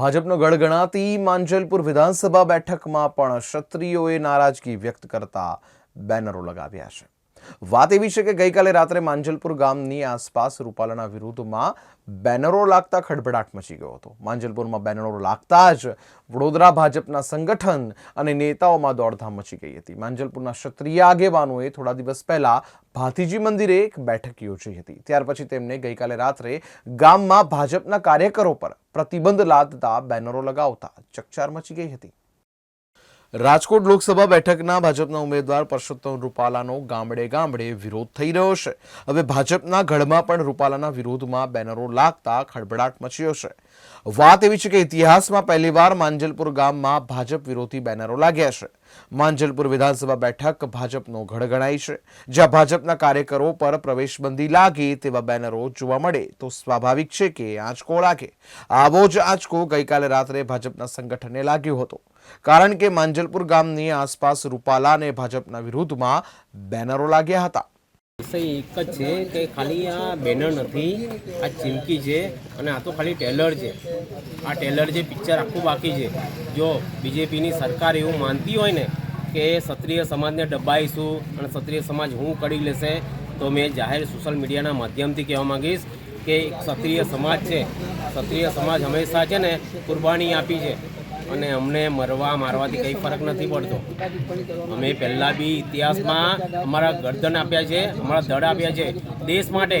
ભાજપનો ગઢ ગણાતી માંજલપુર વિધાનસભા બેઠકમાં પણ ક્ષત્રિયોએ નારાજગી વ્યક્ત કરતા બેનરો લગાવ્યા છે. વાત એવી છે કે ગઈકાલે રાત્રે માંજલપુર ગામની આસપાસ રૂપાલાના વિરુદ્ધમાં બેનરો લાગતા ખડભડાટ મચી ગયો હતો. માંજલપુરમાં બેનરો લાગતા જ વડોદરા ભાજપના સંગઠન અને નેતાઓમાં દોડધામ મચી ગઈ હતી. માંજલપુરના ક્ષત્રિય આગેવાનોએ થોડા દિવસ પહેલા ભાતીજી મંદિરે એક બેઠક યોજી હતી. ત્યાર પછી તેમને ગઈકાલે રાત્રે ગામમાં ભાજપના કાર્યકરો પર પ્રતિબંધ લાદતા બેનરો લગાવતા ચકચાર મચી ગઈ હતી. રાજકોટ લોકસભા બેઠકના ભાજપના ઉમેદવાર પરસોત્તમ રૂપાલાનો ગામડે ગામડે વિરોધ થઈ રહ્યો છે. હવે ભાજપના ગઢમાં પણ રૂપાલાના વિરોધમાં બેનરો લાગતા ખળભળાટ મચ્યો છે. વાત એવી છે કે ઇતિહાસમાં પહેલીવાર માંજલપુર ગામમાં ભાજપ વિરોધી બેનરો લાગ્યા છે. માંજલપુર વિધાનસભા બેઠક ભાજપનો ગઢ ગણાય છે. જ્યાં ભાજપના કાર્યકરો પર પ્રવેશબંધી લાગે તેવા બેનરો જોવા મળે તો સ્વાભાવિક છે કે આંચકો લાગે. આવો જ આંચકો ગઈકાલે રાત્રે ભાજપના સંગઠને લાગ્યો હતો. કારણ કે માંજલપુર ગામની આસપાસ રૂપાલા અને ભાજપના વિરુદ્ધમાં બેનરો લાગ્યા હતા. વિષય એક જ છે કે ખાલી આ બેનર નથી, આ ચીમકી છે અને આ તો ખાલી ટેલર છે. આ ટેલર જે પિક્ચર આખું બાકી છે. જો બીજેપીની સરકાર એવું માનતી હોય ને કે ક્ષત્રિય સમાજને ડબાઈશું અને ક્ષત્રિય સમાજ હું કરી લેશે, તો મેં જાહેર સોશિયલ મીડિયાના માધ્યમથી કહેવા માંગીશ કે ક્ષત્રિય સમાજ છે. ક્ષત્રિય સમાજ હંમેશા છે ને, કુરબાની આપી છે. અને અમને મરવા, મારવાથી કંઈ ફરક નથી પડતો. અમે પહેલાં બી ઇતિહાસમાં અમારા ગરદન આપ્યા છે, અમારા દળ આપ્યા છે. દેશ માટે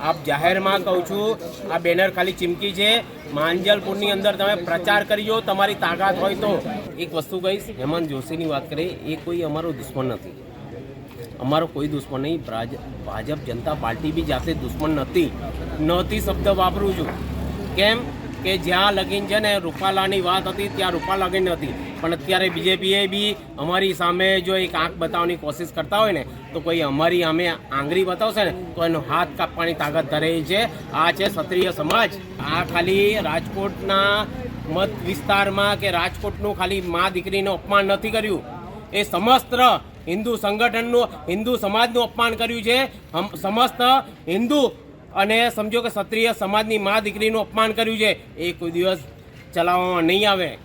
આપ જાહેરમાં કહું છું, આ બેનર ખાલી ચીમકી છે. માંજલપુરની અંદર તમે પ્રચાર કરજો તમારી તાકાત હોય તો. એક વસ્તુ કહીશ, હેમંત જોશીની વાત કરીએ, એ કોઈ અમારો દુશ્મન નથી. અમારો કોઈ દુશ્મન નહીં. ભાજ- ભાજપ જનતા પાર્ટી બી જાતે દુશ્મન નથી. નહોતી શબ્દ વાપરું છું. કેમ? કે જ્યાં લગીન છે ને રૂપાલાની વાત હતી, ત્યાં રૂપાલા લગીન હતી. પણ અત્યારે બીજેપીએ બી અમારી સામે જો એક આંખ બતાવવાની કોશિશ કરતા હોય ને, તો કોઈ અમારી અમે આંગળી બતાવશે ને, તો એનો હાથ કાપવાની તાકાત ધરેલી છે. આ છે ક્ષત્રિય સમાજ. આ ખાલી રાજકોટના મત વિસ્તારમાં કે રાજકોટનું ખાલી મા દીકરીનું અપમાન નથી કર્યું. એ સમસ્ત હિન્દુ સંગઠનનું, હિન્દુ સમાજનું અપમાન કર્યું છે. સમસ્ત હિન્દુ અને સમજો કે ક્ષત્રિય સમાજની મા દીકરીનું અપમાન કર્યું છે. એ કોઈ દિવસ ચલાવવામાં નહીં આવે.